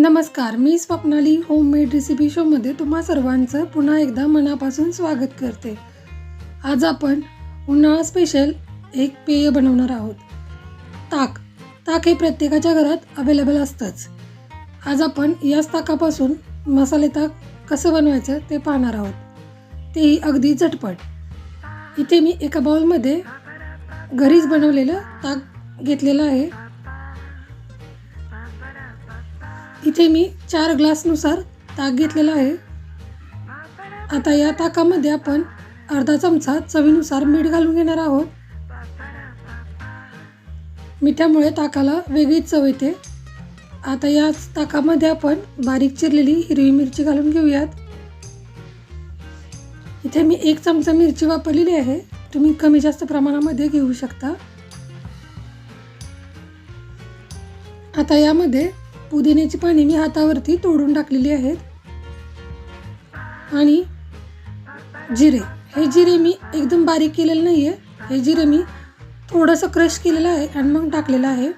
नमस्कार मी Swapnali homemade recipe शोमध्ये तुम्हा सर्वांचं पुन्हा एकदा मनापासून स्वागत करते. आज आपण उन्हाळा स्पेशल एक पेय बनवणार आहोत. ताक. ताक हे प्रत्येकाच्या घरात अवेलेबल असतंच. आज आपण याच ताकापासून मसाले ताक कसं बनवायचं ते पाहणार आहोत. तेही अगदी झटपट इथे मी एका बाउलमध्ये घरीच बनवलेलं ताक घेतलेलं आहे. इथे मी चार ग्लासनुसार ताक घेतलेला आहे. आता या ताकामध्ये आपण अर्धा चमचा चवीनुसार मीठ घालून घेणार आहोत. मिठामुळे ताकाला वेगळीच चव येते. आता या ताकामध्ये आपण बारीक चिरलेली हिरवी मिरची घालून घेऊयात. इथे मी एक चमचा मिरची वापरलेली आहे. तुम्ही कमी जास्त प्रमाणामध्ये घेऊ शकता. आता यामध्ये पुदिन्याची पाने मी हातावरती तोडून टाकलेली आहेत. आणि जिरे. हे जिरे मी एकदम बारीक केलेलं नाही आहे हे जिरे मी थोडंसं क्रश केलेलं आहे आणि मग टाकलेलं आहे.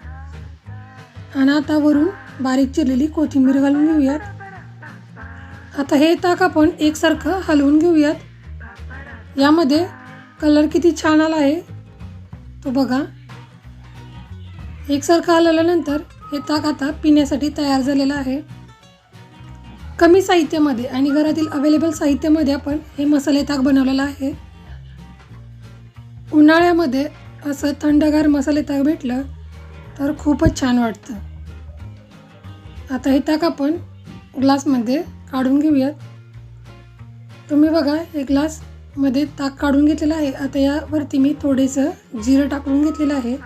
आणि आता वरून बारीक चिरलेली कोथिंबीर घालून घेऊयात. आता हे ताक आपण एकसारखं हलवून घेऊयात. यामध्ये कलर किती छान आला आहे. तो बघा. एकसारखं हलवल्यानंतर हे ताक आता पिण्यासाठी तयार झालेलं आहे. कमी साहित्यामध्ये आणि घरातील अवेलेबल साहित्यामध्ये आपण हे मसाले ताक बनवलेलं आहे. उन्हाळ्यामध्ये असं थंडगार मसाले ताक भेटलं तर खूपच छान वाटतं. आता हे ताक आपण ग्लासमध्ये काढून घेऊयात. तुम्ही बघा हे ग्लासमध्ये ताक काढून घेतलेलं आहे. आता यावरती मी थोडेसं जिरं टाकून घेतलेलं आहे.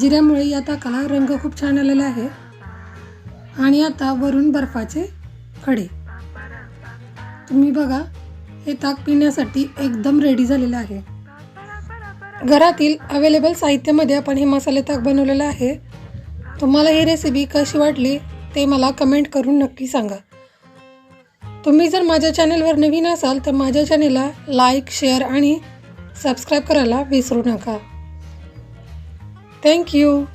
जिऱ्यामुळे या ताकाला रंग खूप छान आलेला आहे. आणि आता वरून बर्फाचे खडे. तुम्ही बघा हे ताक पिण्यासाठी एकदम रेडी झालेलं आहे. घरातील अवेलेबल साहित्यामध्ये आपण हे मसाले ताक बनवलेलं आहे. तुम्हाला ही रेसिपी कशी वाटली ते मला कमेंट करून नक्की सांगा. तुम्ही जर माझ्या चॅनलवर नवीन असाल तर माझ्या चॅनेलला लाईक शेअर आणि सबस्क्राईब करायला विसरू नका. Thank you.